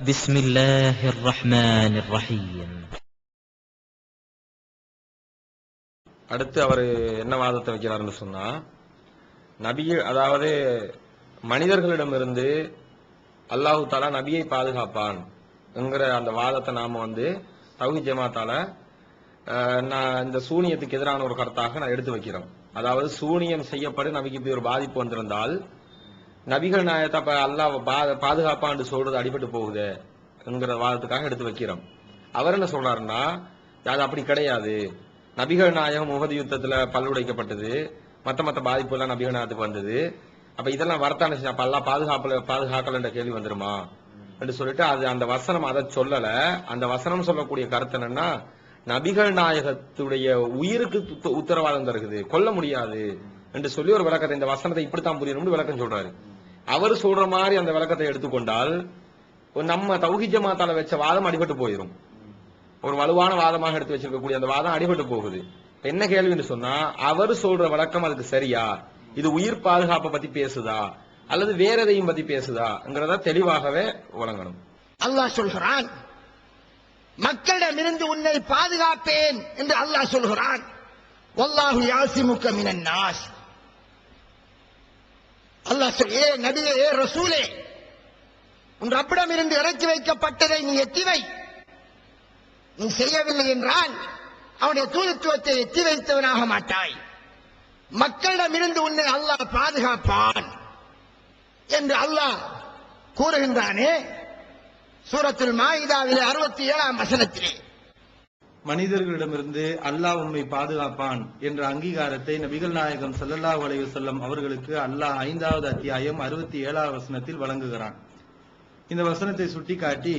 بسم الله الرحمن الرحيم அடுத்து அவர் என்ன வாதத்தை வைக்கிறாருன்னு சொன்னா நபி அதாவது மனிதர்களிடமிருந்து அல்லாஹு தாலா நபியை பாதுகாப்பான் என்கிற அந்த வாதத்தை நாம வந்து தௌஹி ஜமாத்தால அஹ், நான் இந்த சூனியத்துக்கு எதிரான ஒரு கருத்தாக நான் எடுத்து வைக்கிறோம் அதாவது சூனியம் செய்யப்பட்டு நபிக்கு இப்படி ஒரு பாதிப்பு வந்திருந்தால் நபிகள் நாயத்தை அப்ப அல்லாஹ் பா- பாதுகாப்பான்னு சொல்றது அடிபட்டு போகுது என்கிற வாதத்துக்காக எடுத்து வைக்கிறோம். அவர் என்ன சொல்றாருன்னா அது அப்படி கிடையாது. நபிகள் நாயகம் முகது யுத்தத்துல பல்லுடைக்கப்பட்டது. மத்த மத்த பாதிப்பு எல்லாம் நபிகள் நாயத்துக்கு வந்தது. அப்ப இதெல்லாம் வரத்தான செய்யும். அப்ப எல்லாம் பாதுகாப்புல பாதுகாக்கலன்ற கேள்வி வந்துருமா? என்று சொல்லிட்டு அது அந்த வசனம் அதை சொல்லல. அந்த வசனம் சொல்லக்கூடிய கருத்து என்னன்னா நபிகள் நாயகத்துடைய உயிருக்கு உத்தரவாதம் தருகுது. கொல்ல முடியாது. என்று சொல்லி ஒரு விளக்கத்தை இந்த வசனத்தை இப்படித்தான் புரியணும்னு விளக்கம் சொல்றாரு. அவர் சொல்ற மாதிரி அந்த விளக்கத்தை எடுத்துக்கொண்டால் நம்ம தௌஹி ஜமாத்தால வச்ச வாதம் அடிபட்டு போயிடும் ஒரு வலுவான வாதமாக எடுத்து வச்சிருக்கக்கூடிய அந்த வாதம் அடிபட்டு போகுது. என்ன கேள்வின்னு சொன்னா அவர் சொல்ற விளக்கம் அதுக்கு சரியா? இது உயிர் பாதுகாப்பை பத்தி பேசுதா? அல்லது வேற எதையும் பத்தி பேசுதாங்கிறத தெளிவாகவே வழங்கணும். அல்லாஹ் சொல்கிறான் மக்களிடமிருந்து உன்னை பாதுகாப்பேன் என்று அல்லாஹ் சொல்கிறான். வல்லாஹு யாசிமுக்க மினன் நாஸ். ஏ நபியே ஏ ரசூலே உன் ரப்பிடமிருந்து இறக்கி வைக்கப்பட்டதை நீ எத்தி வை. நீ செய்யவில்லை என்றால் அவனுடைய தூதுத்துவத்தை எத்தி வைத்தவனாக மாட்டாய். மக்களிடமிருந்து உன்னை அல்லாஹ் பாதுகாப்பான் என்று அல்லாஹ் கூறுகின்றானே சூரத்தில் மாயிதாவிலே அறுபத்தி ஏழாம் வசனத்திலே. மனிதர்களிடமிருந்து அல்லாஹ் உண்மை பாதுகாப்பான் என்ற அங்கீகாரத்தை நபிகள் நாயகம் சல்லல்லா வளைவு செல்லம் அவர்களுக்கு அல்லாஹ் ஐந்தாவது அத்தியாயம் அறுபத்தி ஏழாவது வசனத்தில் வழங்குகிறான். இந்த வசனத்தை சுட்டிக்காட்டி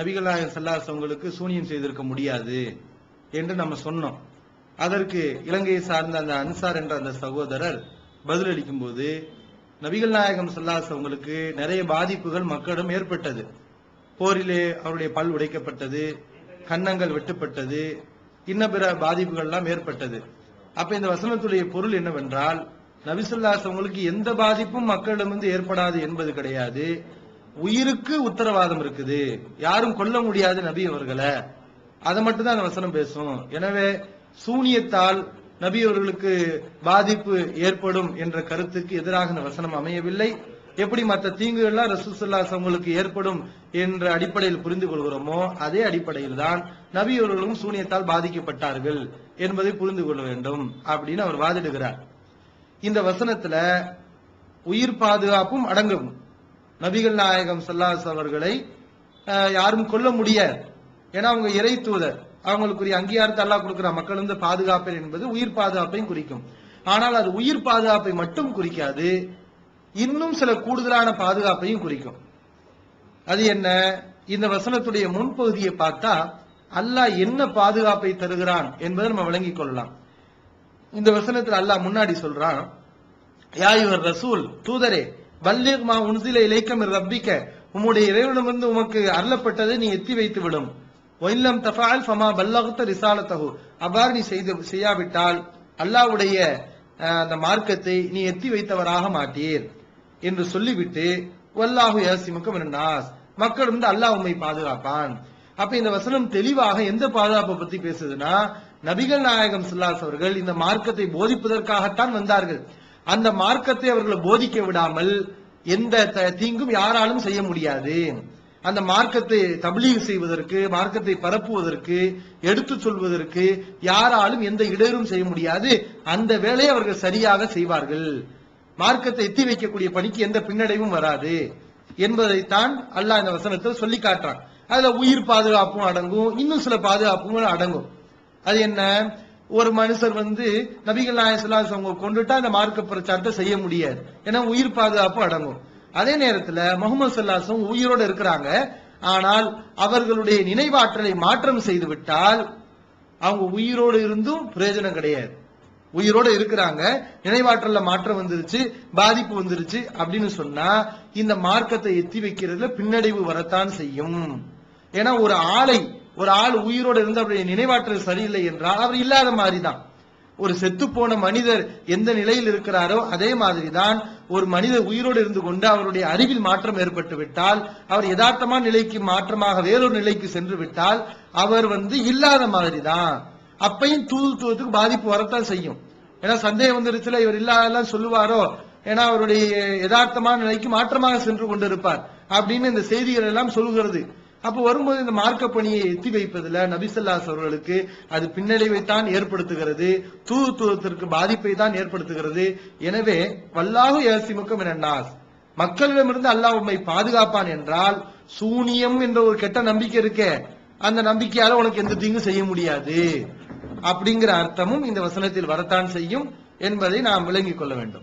நபிகள் நாயகம் ஸல்லல்லாஹு அவங்களுக்கு சூனியம் செய்திருக்க முடியாது என்று நம்ம சொன்னோம். அதற்கு இலங்கையை சார்ந்த அந்த அன்சார் என்ற அந்த சகோதரர் பதிலளிக்கும் போது நபிகள் நாயகம் ஸல்லல்லாஹு அவங்களுக்கு நிறைய பாதிப்புகள் மக்களிடம் ஏற்பட்டது. போரிலே அவருடைய பல் உடைக்கப்பட்டது கன்னங்கள் வெட்டுப்பட்டது இன்ன பிற பாதிப்புகள் எல்லாம் ஏற்பட்டது. அப்ப இந்த வசனத்துடைய பொருள் என்னவென்றால் நபிசுல்லாஸ் அவங்களுக்கு எந்த பாதிப்பும் மக்களிடமிருந்து ஏற்படாது என்பது கிடையாது. உயிருக்கு உத்தரவாதம் இருக்குது. யாரும் கொல்ல முடியாது நபி அவர்களை. அதை மட்டும்தான் அந்த வசனம் பேசும். எனவே சூனியத்தால் நபி அவர்களுக்கு பாதிப்பு ஏற்படும் என்ற கருத்துக்கு எதிராக இந்த வசனம் அமையவில்லை. எப்படி மற்ற தீங்குகள்லாம் ரசூசல்லாஸ் அவங்களுக்கு ஏற்படும் என்ற அடிப்படையில் புரிந்து கொள்கிறோமோ அதே அடிப்படையில் தான் நபி அவர்களும் சூனியத்தால் பாதிக்கப்பட்டார்கள் என்பதை புரிந்து கொள்ள வேண்டும் அப்படின்னு அவர் வாதிடுகிறார். இந்த வசனத்துல உயிர் பாதுகாப்பும் அடங்கும். நபிகள் நாயகம் சல்லாஸ் அவர்களை யாரும் கொல்ல முடியாது. ஏன்னா அவங்க இறை தூதர். அவங்களுக்குரிய அங்கீகாரத்தை எல்லாம் கொடுக்கிற மக்கள் வந்து பாதுகாப்பர் என்பது உயிர் பாதுகாப்பையும் குறிக்கும். ஆனால் அது உயிர் பாதுகாப்பை மட்டும் குறிக்காது இன்னும் சில கூடுதலான பாதுகாப்பையும் குறிக்கும். அது என்ன? இந்த வசனத்துடைய முன்பகுதியை பார்த்தா அல்லாஹ் என்ன பாதுகாப்பை தருகிறான் என்பதை நம்ம விளங்கிக் கொள்ளலாம். இந்த வசனத்தில் அல்லாஹ் முன்னாடி சொல்றான் யாயுவர் ரசூல் தூதரே பல்லிக் மா உன்சில இலைக்கம் ரப்பிக்க உம்முடைய இறைவனிடமிருந்து உமக்கு அருளப்பட்டதை நீ எத்தி வைத்து விடும். ஒயில்லம் தஃபால் ஃபமா பல்லகுத்த ரிசாலத்தகு அவ்வாறு நீ செய்து செய்யாவிட்டால் அல்லாஹ்வுடைய அந்த மார்க்கத்தை நீ எத்தி வைத்தவராக மாட்டீர். என்று சொல்லிவிட்டு வல்லாஹு யாசிமுக்கம் நாஸ். மக்கள் வந்து அல்லாஹ் உம்மை பாதுகாப்பான். அப்ப இந்த வசனம் தெளிவாக எந்த பாதுகாப்பை பத்தி பேசுதுன்னா நபிகள் நாயகம் சுல்லாஸ் அவர்கள் இந்த மார்க்கத்தை போதிப்பதற்காகத்தான் வந்தார்கள். அந்த மார்க்கத்தை அவர்களை போதிக்க விடாமல் எந்த த- தீங்கும் யாராலும் செய்ய முடியாது. அந்த மார்க்கத்தை தபிலீக செய்வதற்கு மார்க்கத்தை பரப்புவதற்கு எடுத்து சொல்வதற்கு யாராலும் எந்த இடையூறும் செய்ய முடியாது. அந்த வேலையை அவர்கள் சரியாக செய்வார்கள். மார்க்கத்தை எத்தி வைக்கக்கூடிய பணிக்கு எந்த பின்னடைவும் வராது என்பதைத்தான் அல்லாஹ் இந்த வசனத்தில் சொல்லி காட்டுறான். அதுல உயிர் பாதுகாப்பும் அடங்கும் இன்னும் சில பாதுகாப்பும் அடங்கும். அது என்ன? ஒரு மனுஷர் வந்து நபிகள் நாயசல்லாஸ் அவங்க கொண்டுட்டா அந்த மார்க்க பிரச்சாரத்தை செய்ய முடியாது. ஏன்னா உயிர் பாதுகாப்பு அடங்கும். அதே நேரத்துல முகமது சல்லாஸும் உயிரோடு இருக்கிறாங்க. ஆனால் அவர்களுடைய நினைவாற்றலை மாற்றம் செய்து விட்டால் அவங்க உயிரோடு இருந்தும் பிரயோஜனம் கிடையாது. உயிரோட இருக்கிறாங்க. நினைவாற்றல்ல மாற்றம் வந்துருச்சு பாதிப்பு வந்துருச்சு அப்படின்னு சொன்னா இந்த மார்க்கத்தை எத்தி வைக்கிறதுல பின்னடைவு வரத்தான் செய்யும். ஏன்னா ஒரு ஆளை ஒரு ஆள் உயிரோட இருந்து அவருடைய நினைவாற்றல் சரியில்லை என்றால் அவர் இல்லாத மாதிரி தான் ஒரு செத்துப்போன மனிதர் எந்த நிலையில் இருக்கிறாரோ அதே மாதிரிதான் ஒரு மனிதர் உயிரோடு இருந்து கொண்டு அவருடைய அறிவில் மாற்றம் ஏற்பட்டு விட்டால் அவர் யதார்த்தமான நிலைக்கு மாற்றமாக வேறொரு நிலைக்கு சென்று விட்டால் அவர் வந்து இல்லாத மாதிரி தான் அப்பையும் தூதுத்துவத்துக்கு பாதிப்பு வரத்தான் செய்யும். ஏன்னா சந்தேகம் வந்துருச்சுல இவர் இல்லாதெல்லாம் சொல்லுவாரோ? ஏன்னா அவருடைய யதார்த்தமான நிலைக்கு மாற்றமாக சென்று கொண்டிருப்பார் அப்படின்னு இந்த செய்திகள் எல்லாம் சொல்லுகிறது அப்ப வரும்போது இந்த மார்க்க பணியை எத்தி வைப்பதுல நபிசல்லாஸ் அவர்களுக்கு அது பின்னடைவைத்தான் ஏற்படுத்துகிறது தூதுத்துவத்திற்கு பாதிப்பை தான் ஏற்படுத்துகிறது. எனவே வல்லாஹு ஏசிமுக்கம் என்னாஸ் மக்களிடமிருந்து அல்லாஹ் உண்மை பாதுகாப்பான் என்றால் சூனியம் என்ற ஒரு கெட்ட நம்பிக்கை இருக்கே. அந்த நம்பிக்கையால உனக்கு எந்த தீங்கும் செய்ய முடியாது. அப்படிங்கிற அர்த்தமும் இந்த வசனத்தில் வரத்தான் செய்யும் என்பதை நாம் விளங்கிக் கொள்ள வேண்டும்.